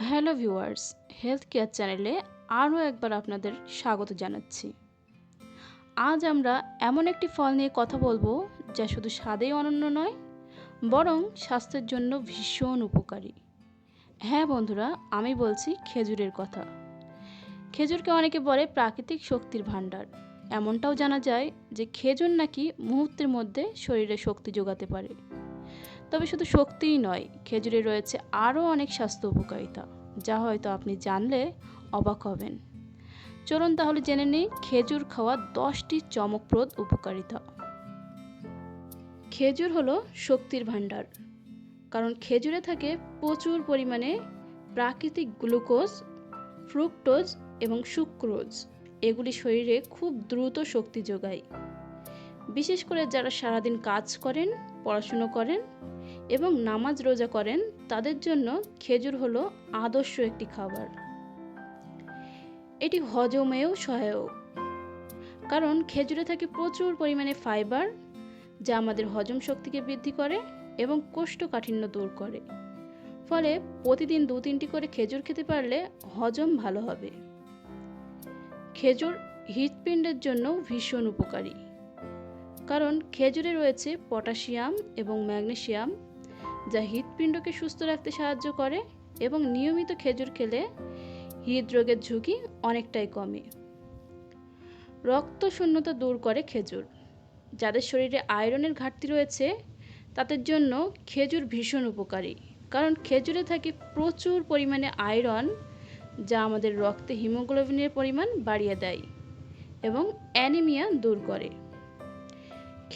Hello viewers health care চ্যানেলে আরও একবার আপনাদের স্বাগত জানাচ্ছি। আজ আমরা এমন একটি ফল নিয়ে কথা বলব যা শুধু স্বাদেই অনন্য নয়, বরং স্বাস্থ্যের জন্য ভীষণ উপকারী। হ্যাঁ বন্ধুরা, আমি বলছি খেজুরের কথা। খেজুরকে অনেকে বলে প্রাকৃতিক শক্তির ভাণ্ডার। এমনটাও জানা যায় যে খেজুর নাকি মুহূর্তের মধ্যে শরীরে শক্তি যোগাতে পারে। তবে শুধু শক্তিই নয়, খেজুরে রয়েছে আরও অনেক স্বাস্থ্য উপকারিতা, যা হয়তো আপনি জানলে অবাক হবেন। চলুন তাহলে জেনে নিই খেজুর খাওয়া দশটি চমকপ্রদ উপকারিতা। খেজুর হলো শক্তির ভাণ্ডার, কারণ খেজুরে থাকে প্রচুর পরিমাণে প্রাকৃতিক গ্লুকোজ, ফ্রুক্টোজ এবং সুক্রোজ। এগুলি শরীরে খুব দ্রুত শক্তি যোগায়। বিশেষ করে যারা সারাদিন কাজ করেন, পড়াশুনো করেন এবং নামাজ রোজা করেন, তাদের জন্য খেজুর হলো আদর্শ একটি খাবার। এটি হজমেও সহায়ক। কারণ খেজুরে থাকে প্রচুর পরিমাণে ফাইবার, যা আমাদের হজম শক্তিকে বৃদ্ধি করে এবং কোষ্ঠকাঠিন্য দূর করে। ফলে প্রতিদিন দু তিনটি করে খেজুর খেতে পারলে হজম ভালো হবে। খেজুর হৃৎপিণ্ডের জন্য ভীষণ উপকারী। কারণ খেজুরে রয়েছে পটাশিয়াম এবং ম্যাগনেসিয়াম যা হৃদপিণ্ডকে সুস্থ রাখতে সাহায্য করে এবং নিয়মিত খেজুর খেলে হৃদরোগের ঝুঁকি অনেকটাই কমে। রক্ত শূন্যতা দূর করে খেজুর। যাদের শরীরে আয়রনের ঘাটতি রয়েছে, তাদের জন্য খেজুর ভীষণ উপকারী, কারণ খেজুরে থাকে প্রচুর পরিমাণে আয়রন, যা আমাদের রক্তে হিমোগ্লোবিনের পরিমাণ বাড়িয়ে দেয় এবং অ্যানিমিয়া দূর করে।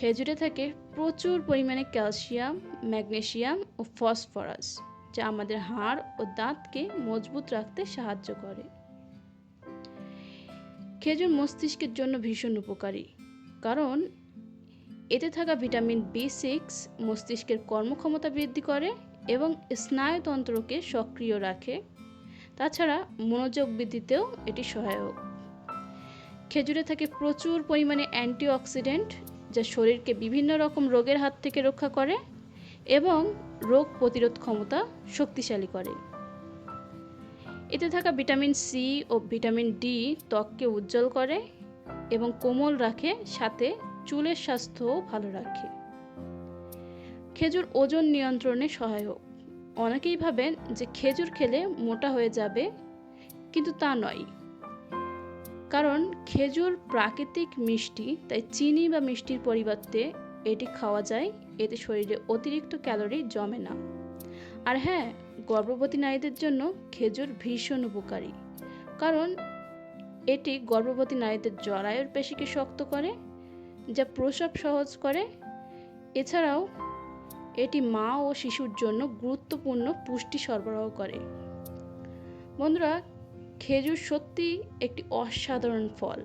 খেজুরে থাকে প্রচুর পরিমাণে ক্যালসিয়াম ম্যাগনেশিয়াম ও ফসফরাস, যা আমাদের হাড় ও দাঁতকে মজবুত রাখতে সাহায্য করে। খেজুর মস্তিষ্কের জন্য ভীষণ উপকারী, কারণ এতে থাকা ভিটামিন বি সিক্স মস্তিষ্কের কর্মক্ষমতা বৃদ্ধি করে এবং স্নায়ুতন্ত্রকে সক্রিয় রাখে। তাছাড়া মনোযোগ বৃদ্ধিতেও এটি সহায়ক। খেজুরে থাকে প্রচুর পরিমাণে অ্যান্টিঅক্সিডেন্ট যা শরীরকে বিভিন্ন রকম রোগের হাত থেকে রক্ষা করে এবং রোগ প্রতিরোধ ক্ষমতা শক্তিশালী করে। এতে থাকা ভিটামিন সি ও ভিটামিন ডি ত্বককে উজ্জ্বল করে এবং কোমল রাখে, সাথে চুলের স্বাস্থ্যও ভালো রাখে। খেজুর ওজন নিয়ন্ত্রণে সহায়ক। অনেকেই ভাবেন যে খেজুর খেলে মোটা হয়ে যাবে, কিন্তু তা নয়। কারণ খেজুর প্রাকৃতিক মিষ্টি, তাই চিনি বা মিষ্টির পরিবর্তে এটি খাওয়া যায়। এতে শরীরে অতিরিক্ত ক্যালোরি জমে না। আর হ্যাঁ গর্ভবতী নারীদের জন্য খেজুর ভীষণ উপকারী। কারণ এটি গর্ভবতী নারীদের জরায়ুর পেশিকে শক্ত করে, যা প্রসব সহজ করে। এছাড়াও এটি মা ও শিশুর জন্য গুরুত্বপূর্ণ পুষ্টি সরবরাহ করে। বন্ধুরা খেজুর সত্যি একটি অসাধারণ ফল।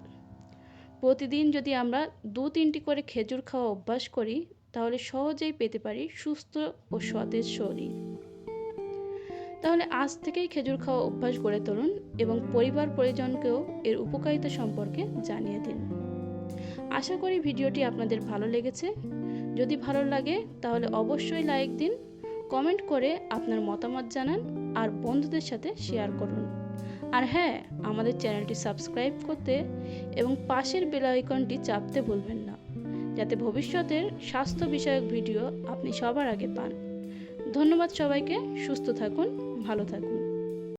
প্রতিদিন যদি আমরা দু তিনটি করে খেজুর খাওয়া অভ্যাস করি, তাহলে সহজেই পেতে পারি সুস্থ ও সতেজ শরীর। তাহলে আজ থেকেই খেজুর খাওয়া অভ্যাস গড়ে তুলুন এবং পরিবার পরিজনকেও এর উপকারিতা সম্পর্কে জানিয়ে দিন। আশা করি ভিডিওটি আপনাদের ভালো লেগেছে। যদি ভালো লাগে, তাহলে অবশ্যই লাইক দিন, কমেন্ট করে আপনার মতামত জানান আর বন্ধুদের সাথে শেয়ার করুন। আর হ্যাঁ আমাদের চ্যানেলটি সাবস্ক্রাইব করতে এবং পাশের বেল আইকনটি চাপতে ভুলবেন না, যাতে ভবিষ্যতের স্বাস্থ্য বিষয়ক ভিডিও আপনি সবার আগে পান। ধন্যবাদ সবাইকে, সুস্থ থাকুন, ভালো থাকুন।